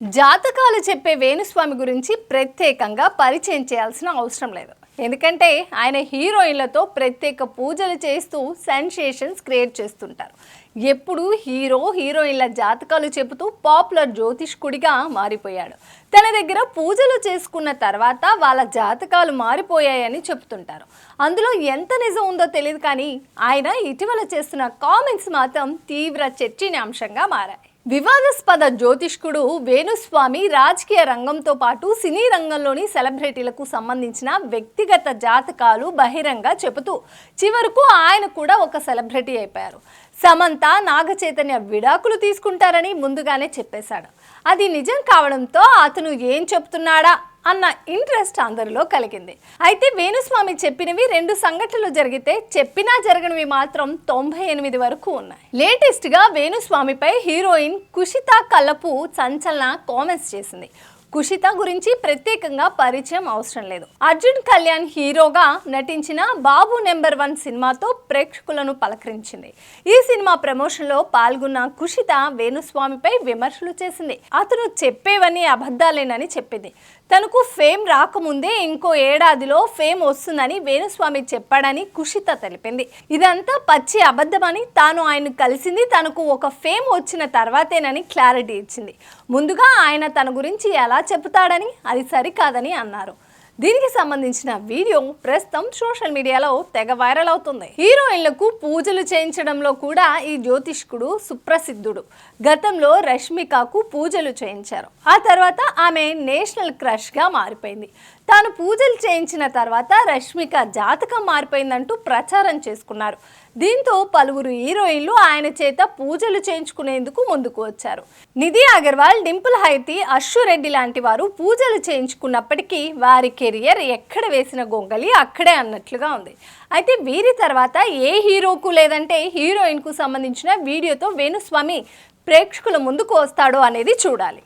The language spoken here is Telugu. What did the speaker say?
జాతకాలు చెప్పే వేణుస్వామి గురించి ప్రత్యేకంగా పరిచయం చేయాల్సిన అవసరం లేదు. ఎందుకంటే ఆయన హీరోయిన్లతో ప్రత్యేక పూజలు చేస్తూ సెన్సేషన్స్ క్రియేట్ చేస్తుంటారు. ఎప్పుడు హీరో హీరోయిన్ల జాతకాలు చెబుతూ పాపులర్ జ్యోతిష్కుడిగా మారిపోయాడు. తన దగ్గర పూజలు చేసుకున్న తర్వాత వాళ్ళ జాతకాలు మారిపోయాయని చెప్తుంటారు అందులో ఎంత నిజం ఉందో తెలియదు కానీ ఆయన ఇటీవల చేస్తున్న కామెంట్స్ మాత్రం తీవ్ర చర్చనీయాంశంగా మారాయి. వివాదాస్పద జ్యోతిష్కుడు వేణుస్వామి రాజకీయ రంగంతో పాటు సినీ రంగంలోని సెలబ్రిటీలకు సంబంధించిన వ్యక్తిగత జాతకాలు బహిరంగ చెబుతూ చివరకు ఆయన కూడా ఒక సెలబ్రిటీ అయిపోయారు. సమంత నాగచైతన్య విడాకులు తీసుకుంటారని ముందుగానే చెప్పేశాడు. అది నిజం కావడంతో అతను ఏం చెప్తున్నాడా అన్న ఇంట్రెస్ట్ అందరిలో కలిగింది. అయితే వేణుస్వామి చెప్పినవి రెండు సంఘటనలు జరిగితే చెప్పినా జరగనివి మాత్రం తొంభై ఎనిమిది వరకు ఉన్నాయి. లేటెస్ట్గా వేణుస్వామిపై హీరోయిన్ కుషిత కల్లపు సంచలన కామెంట్స్ చేసింది. కుషిత గురించి ప్రత్యేకంగా పరిచయం అవసరం లేదు. అర్జున్ కళ్యాణ్ హీరోగా నటించిన బాబు నెంబర్ వన్ సినిమాతో ప్రేక్షకులను పలకరించింది. ఈ సినిమా ప్రమోషన్లో పాల్గొన్న కుషిత వేణుస్వామిపై విమర్శలు చేసింది. అతను చెప్పేవన్నీ అబద్ధాలేనని చెప్పింది. తనకు ఫేమ్ రాకముందే ఇంకో ఏడాదిలో ఫేమ్ వస్తుందని వేణుస్వామి చెప్పాడని కుషిత తెలిపింది. ఇదంతా పచ్చి అబద్ధమని తాను ఆయన కలిసింది తనకు ఒక ఫేమ్ వచ్చిన తర్వాతేనని క్లారిటీ ఇచ్చింది. ముందుగా ఆయన తన గురించి ఎలా చెబుతాడని అది సరికాదని అన్నారు. దీనికి సంబంధించిన వీడియో ప్రస్తుతం సోషల్ మీడియాలో తెగ వైరల్ అవుతుంది. హీరోయిన్లకు పూజలు చేయించడంలో కూడా ఈ జ్యోతిష్కుడు సుప్రసిద్ధుడు. గతంలో రష్మికకు పూజలు చేయించారు. ఆ తర్వాత ఆమె నేషనల్ క్రష్గా మారిపోయింది. తాను పూజలు చేయించిన తర్వాత రష్మిక జాతకం మారిపోయిందంటూ ప్రచారం చేసుకున్నారు. దీంతో పలువురు హీరోయిన్లు ఆయన చేత పూజలు చేయించుకునేందుకు ముందుకు వచ్చారు. నిధి అగర్వాల్ డింపుల్ హైతి అశ్వరెడ్డి లాంటి వారు పూజలు చేయించుకున్నప్పటికీ వారికి కెరియర్ ఎక్కడ వేసిన గొంగలి అక్కడే అన్నట్లుగా ఉంది. అయితే వీరి తర్వాత ఏ హీరోకు లేదంటే హీరోయిన్కు సంబంధించిన వీడియోతో వేణుస్వామి ప్రేక్షకుల ముందుకు వస్తాడో అనేది చూడాలి.